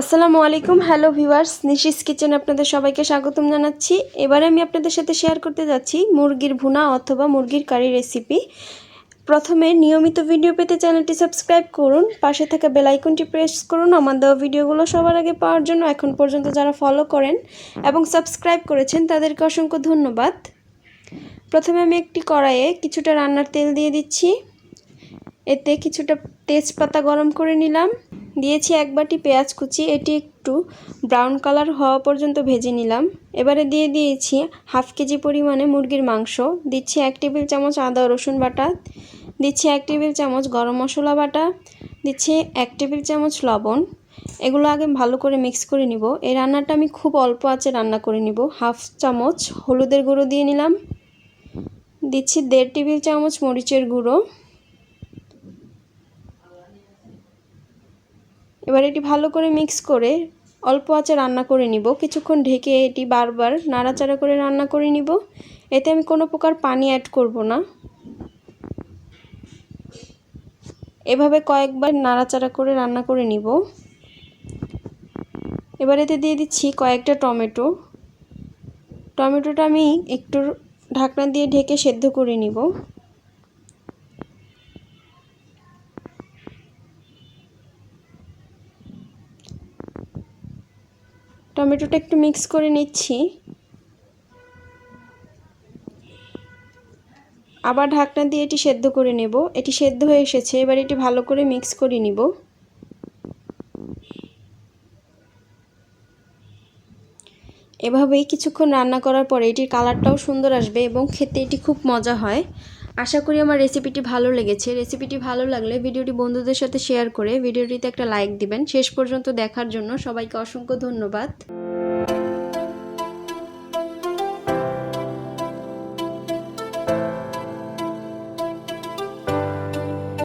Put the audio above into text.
আসসালামু আলাইকুম। Hello viewers Nishi's kitchen আপনাদের সবাইকে স্বাগতম জানাচ্ছি। এবারে আমি আপনাদের সাথে শেয়ার করতে যাচ্ছি মুরগির ভুনা অথবা মুরগির কারি রেসিপি প্রথমে নিয়মিত ভিডিও পেতে চ্যানেলটি সাবস্ক্রাইব করুন, পাশে থাকা বেল আইকনটি প্রেস করুন। আমার দেওয়া ভিডিওগুলো সবার আগে পাওয়ার জন্য এখন পর্যন্ত যারা ফলো করেন এবং সাবস্ক্রাইব করেছেন, তাদেরকে অসংখ্য ধন্যবাদ। প্রথমে আমি একটি কড়াইয়ে কিছুটা রান্নার তেল দিয়ে দিচ্ছি। এতে কিছুটা তেজপাতা গরম করে নিলাম। দিয়েছি এক বাটি পেঁয়াজ কুচি, এটি একটু ব্রাউন কালার হওয়া পর্যন্ত ভেজে নিলাম। এবারে দিয়ে দিয়েছি হাফ কেজি পরিমাণে মুরগির মাংস। দিচ্ছি এক টেবিল চামচ আদা, রসুন বাটা। দিচ্ছি এক টেবিল চামচ গরম মশলা বাটা। দিচ্ছি এক টেবিল চামচ লবণ। এগুলো আগে ভালো করে মিক্স করে নিব। এই রান্নাটা আমি খুব অল্প আঁচে রান্না করে নিব। হাফ চামচ হলুদের গুঁড়ো দিয়ে নিলাম। দিচ্ছি দেড় টেবিল চামচ মরিচের গুঁড়ো। এবার এটি ভালো করে মিক্স করে অল্প আঁচে রান্না করে নিব। কিছুক্ষণ ঢেকে এটি বারবার নাড়াচাড়া করে রান্না করে নিব। এতে আমি কোনো প্রকার পানি অ্যাড করব না। এভাবে কয়েকবার নাড়াচাড়া করে রান্না করে নিব। এবার এতে দিয়ে দিচ্ছি কয়েকটা টমেটো। টমেটোটা আমি একটু ঢাকনা দিয়ে ঢেকে সেদ্ধ করে নিব। টমেটোটা একটু মিক্স করে নিচ্ছি। আবার ঢাকনা দিয়ে এটি সেদ্ধ করে নেব। এটি সেদ্ধ হয়ে এসেছে, এবার এটি ভালো করে মিক্স করে নিব। এভাবেই কিছুক্ষণ রান্না করার পরে এটির কালারটাও সুন্দর আসবে এবং খেতে এটি খুব মজা হয়। আশা করি আমার রেসিপিটি ভালো লেগেছে। রেসিপিটি ভালো লাগলে ভিডিওটি বন্ধুদের সাথে শেয়ার করে ভিডিওটিতে একটা লাইক দিবেন। শেষ পর্যন্ত দেখার জন্য সবাইকে অসংখ্য ধন্যবাদ।